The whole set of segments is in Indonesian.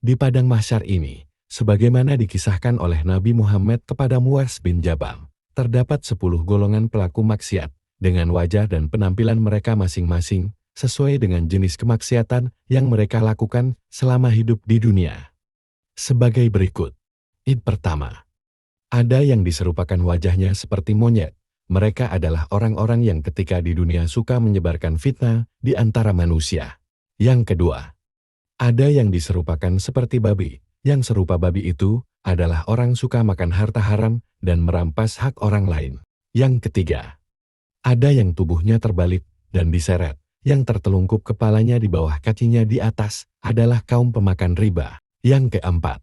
Di padang mahsyar ini, sebagaimana dikisahkan oleh Nabi Muhammad kepada Muaz bin Jabal, terdapat sepuluh golongan pelaku maksiat, dengan wajah dan penampilan mereka masing-masing, sesuai dengan jenis kemaksiatan yang mereka lakukan selama hidup di dunia. Sebagai berikut. Id pertama. Ada yang diserupakan wajahnya seperti monyet. Mereka adalah orang-orang yang ketika di dunia suka menyebarkan fitnah di antara manusia. Yang kedua, ada yang diserupakan seperti babi. Yang serupa babi itu adalah orang suka makan harta haram dan merampas hak orang lain. Yang ketiga, ada yang tubuhnya terbalik dan diseret. Yang tertelungkup kepalanya di bawah kakinya di atas adalah kaum pemakan riba. Yang keempat,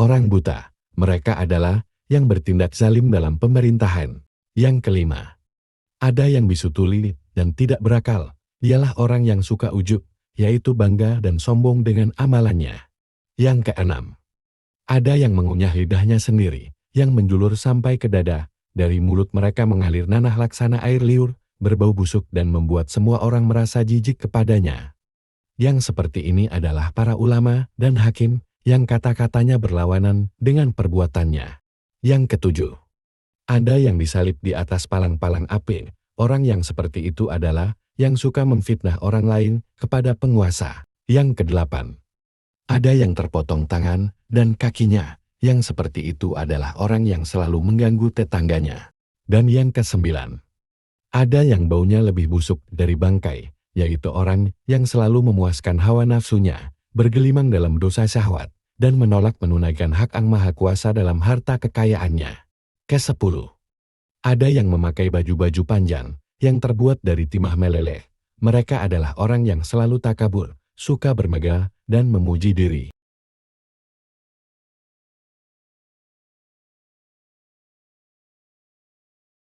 orang buta. Mereka adalah yang bertindak zalim dalam pemerintahan. Yang kelima, ada yang bisu tuli dan tidak berakal. Ialah orang yang suka ujub yaitu bangga dan sombong dengan amalannya. Yang keenam, ada yang mengunyah lidahnya sendiri, yang menjulur sampai ke dada, dari mulut mereka mengalir nanah laksana air liur, berbau busuk dan membuat semua orang merasa jijik kepadanya. Yang seperti ini adalah para ulama dan hakim yang kata-katanya berlawanan dengan perbuatannya. Yang ketujuh, ada yang disalib di atas palang-palang api. Orang yang seperti itu adalah yang suka memfitnah orang lain kepada penguasa. Yang kedelapan, ada yang terpotong tangan dan kakinya, yang seperti itu adalah orang yang selalu mengganggu tetangganya. Dan yang kesembilan, ada yang baunya lebih busuk dari bangkai, yaitu orang yang selalu memuaskan hawa nafsunya, bergelimang dalam dosa syahwat, dan menolak menunaikan hak Ang Maha Kuasa dalam harta kekayaannya. Kesepuluh, ada yang memakai baju-baju panjang, yang terbuat dari timah meleleh. Mereka adalah orang yang selalu takabur, suka bermegah, dan memuji diri.